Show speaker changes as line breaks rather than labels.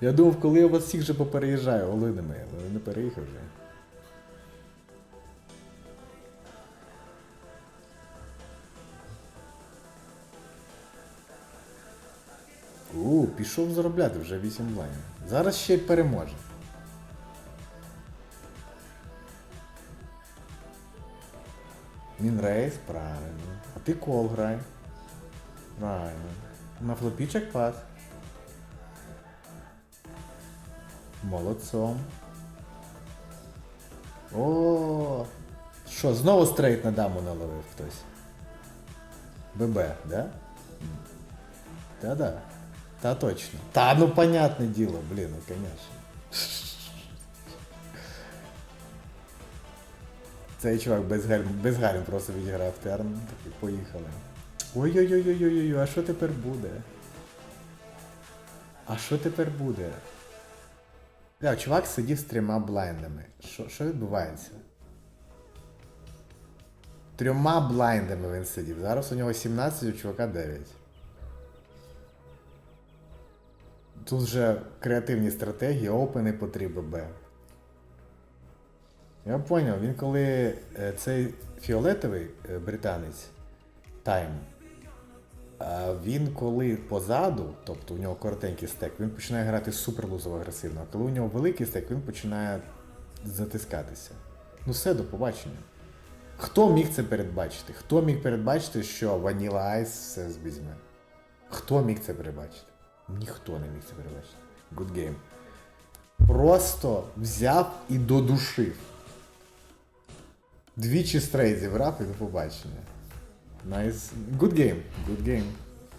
Я думав, коли я вас всіх же попереїжджаю, Олени мої, але не переїхав вже. У, пішов заробляти вже 8 лайнів. Зараз ще й переможе. Мінрейс, правильно. А ти кол грай. Правильно. На флопі чекпад. Молодцом. О, що, знову стрейт на даму наловив хтось. ББ, да? Да-да. Та точно. Та ну понятне діло, блін, ну конечно. Цей чувак без гальм, без гальм просто відіграв терн, такий поїхали. Ой-ой-ой-ой-ой, а що тепер буде? А що тепер буде? Бля, чувак сидів з трьома блайндами. Що, що відбувається? Трьома блайндами він сидів. Зараз у нього 17, у чувака 9. Тут вже креативні стратегії, опени по 3 ББ. Я поняв, він коли е, цей фіолетовий е, британець Тайм, він коли позаду, тобто у нього коротенький стек, він починає грати супер лузово агресивно, а коли у нього великий стек, він починає затискатися. Ну все, до побачення. Хто міг це передбачити? Хто міг передбачити, що Vanilla Ice все візьме? Хто міг це передбачити? Ніхто не міг це передбачити. Good game. Просто взяв і додушив. Двічі стрейт зібрав і до побачення. Nice. Good game. Good game.